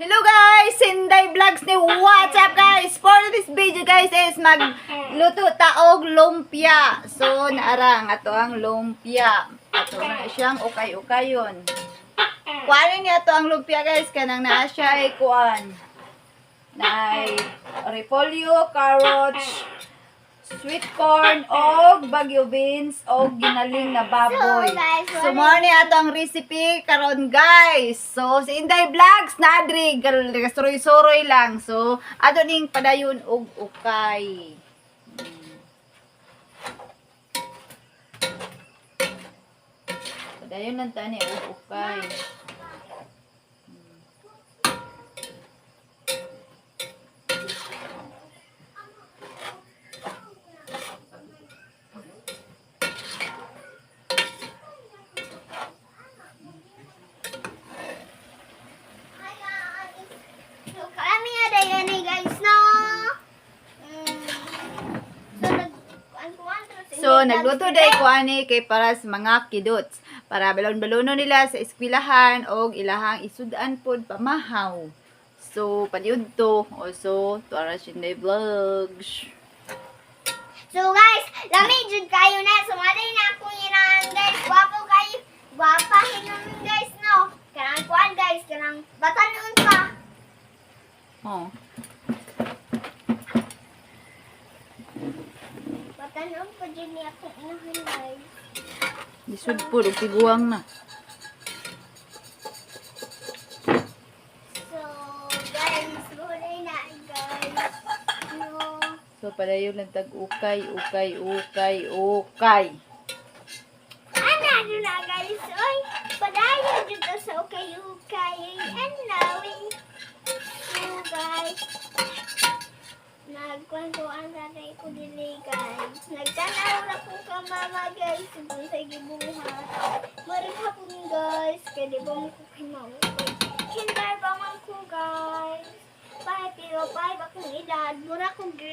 Hello guys! Sinday Vlogs ni What's up guys? For this video guys is magluto taog lumpia. So, naarang ato ang lumpia. Ato na siyang ukay-ukayon. Kuhanin niya to ang lumpia guys. Kanang naa siya ay kuhan. Na repolyo, carrots, sweet corn, og bagyo beans, og ginaling na baboy. So, mo ni ato ang recipe karon guys. So, si Inday Vlogs na adri suroy-suroy lang. So, ato ning padayon og ukay. Hmm. Padayon lang tani og ukay. So, kami ada yan eh, guys, no? Mm. So, nag... Ang kuwan, So, nagluto day ko ani kay para sa mga kidots. Para balon-balono nila sa eskwelahan og ilahang isudan pod pamahaw. So, paniud to. Also, to ara Shinday Vlogs. So, guys, lamig jud kayo na. Sumaday na ako yun guys. Gwapo kayo. Gwapa hinon, guys, no? Kanang kuwan, guys. Kanang batanon pa. Oh. Batanon pa dyan niya akong inahan, guys. Lisod po, og tiguang na. So, guys, sumaday na, guys. No. So, padayon lang tag ukay, ukay, ukay, ukay. Ano ano na guys? Oy, padayon dito sa nagkwentuhan na rin ko dili guys. Nagtanaw na ko ka mama guys. Doon sa gibuhat. Maring hapon guys. Kaya di ba mo ko kinawin? Kinder ba man ko guys? Bye, pero bye. Bakong edad. Mura ko grade